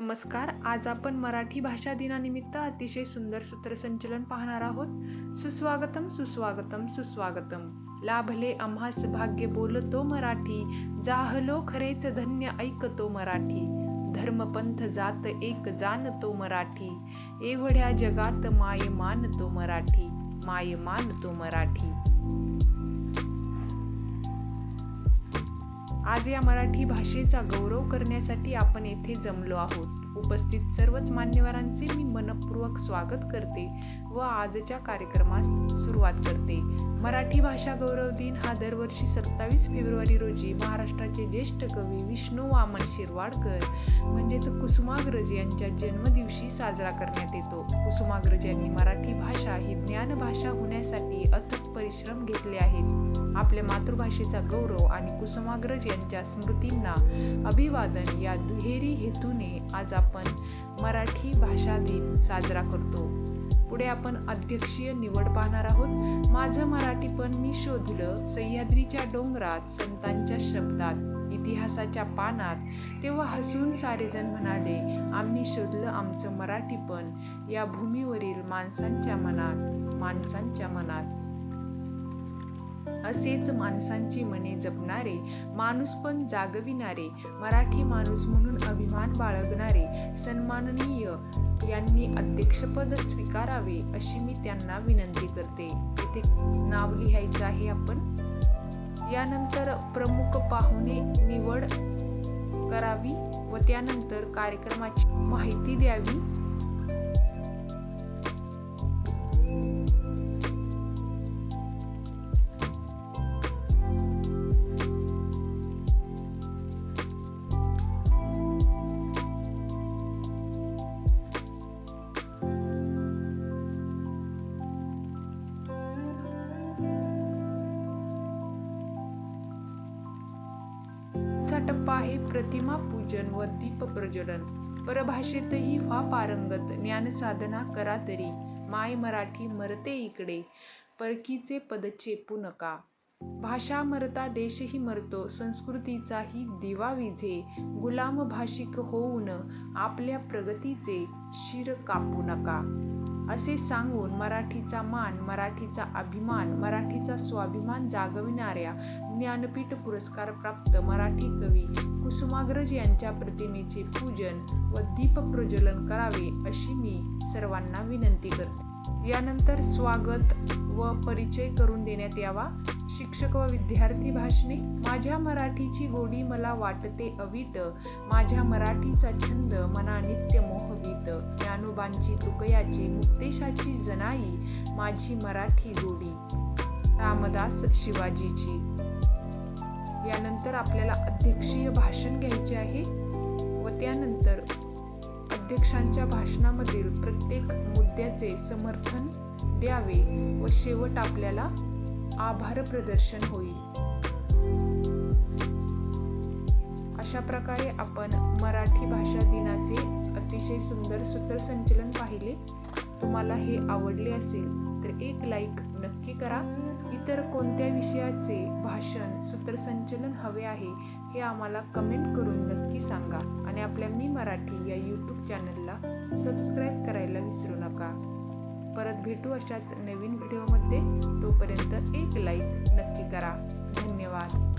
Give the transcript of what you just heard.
नमस्कार आज आपण मराठी भाषा दिनानिमित्त अतिशय सुंदर सूत्रसंचलन पाहणार आहोत. सुस्वागतम सुस्वागतम सुस्वागतम. लाभले आम्हास भाग्य बोलतो मराठी जाहलो खरेच धन्य ऐकतो मराठी. धर्मपंथ जात एक जाणतो मराठी एवढ्या जगात माय मानतो मराठी माय मानतो मराठी. आज या मराठी भाषेचा गौरव करण्यासाठी आपण येथे जमलो आहोत. उपस्थित सर्वच मान्यवरांचे मी मनपूर्वक स्वागत करते व आजच्या कार्यक्रमास सुरुवात करते. मराठी भाषा गौरव दिन हा दरवर्षी सत्तावीस फेब्रुवारी रोजी महाराष्ट्राचे ज्येष्ठ कवी विष्णू वामन शिरवाडकर म्हणजेच कुसुमाग्रज यांच्या जन्मदिवशी साजरा करण्यात येतो. कुसुमाग्रज यांनी मराठी भाषा ही ज्ञानभाषा होण्यासाठी परिश्रम घेतले आहेत. आपल्या मातृभाषेचा गौरव आणि कुसुमाग्रज यांच्या स्मृतींना अभिवादन या दुहेरी हेतूने आज आपण मराठी भाषा दिन साजरा करतो. पुढे आपण अध्यक्षीय निवड पाहणार आहोत. माझं मराठी पण मी शोधलं. सह्याद्रीच्या डोंगरात संतांच्या शब्दात इतिहासाच्या पानात तेव्हा हसून सारेजण म्हणाले आम्ही शोधलं आमचं मराठी पण या भूमीवरील माणसांच्या मनात माणसांच्या मनात. असेच माणसांची मने जपणारे माणूस पण जागविणारे मराठी माणूस म्हणून अभिमान बाळगणारे सन्माननीय यांनी अध्यक्षपद स्वीकारावे अशी मी त्यांना विनंती करते. इथे नाव लिहायचं आहे आपण. यानंतर प्रमुख पाहुणे निवड करावी व त्यानंतर कार्यक्रमाची माहिती द्यावी. टप्पा आहे प्रतिमा पूजन व दीप प्रज्वलन. परभाषेतही व्हा पारंगत ज्ञान साधना करा तरी. माय मराठी मरते इकडे परकीचे पद चेपू नका भाषा मरता देशही मरतो संस्कृतीचाही दिवा विझे. गुलाम भाषिक होऊन आपल्या प्रगतीचे शिर कापू नका. असे सांगून मराठीचा मान मराठीचा अभिमान मराठीचा स्वाभिमान जागविणाऱ्या ज्ञानपीठ पुरस्कार प्राप्त मराठी कवी कुसुमाग्रज यांच्या प्रतिमेचे पूजन व दीप प्रज्वलन करावे अशी मी सर्वांना विनंती करते. यानंतर स्वागत व परिचय करून देण्यात यावा. शिक्षक व विद्यार्थी भाषणे. माझ्या मराठीची गोडी मला वाटते अवीट. माझ्या मराठीचा छंद मना नित्य मोहवीत ज्ञानोबांची तुकयाची मुक्तेशाची जनाई माझी मराठी गोडी रामदास शिवाजीची. यानंतर आपल्याला अध्यक्षीय भाषण घ्यायचे आहे व त्यानंतर अध्यक्षांच्या भाषणामधील प्रत्येक मुद्द्याचे समर्थन द्यावे व शेवट आपल्याला आभार प्रदर्शन होईल. अशा प्रकारे आपण मराठी भाषा दिनाचे अतिशय सुंदर सूत्रसंचलन पाहिले. तुम्हाला हे आवडले असेल तर एक लाईक नक्की करा. इतर कोणत्या विषयाचे भाषण सूत्रसंचलन हवे आहे हे आम्हाला कमेंट करून नक्की सांगा. आणि आपल्या मी मराठी या यूट्यूब चॅनलला सबस्क्राईब करायला विसरू नका. परत भेटू अशाच नवीन व्हिडिओमध्ये तोपर्यंत एक लाईक नक्की करा. धन्यवाद.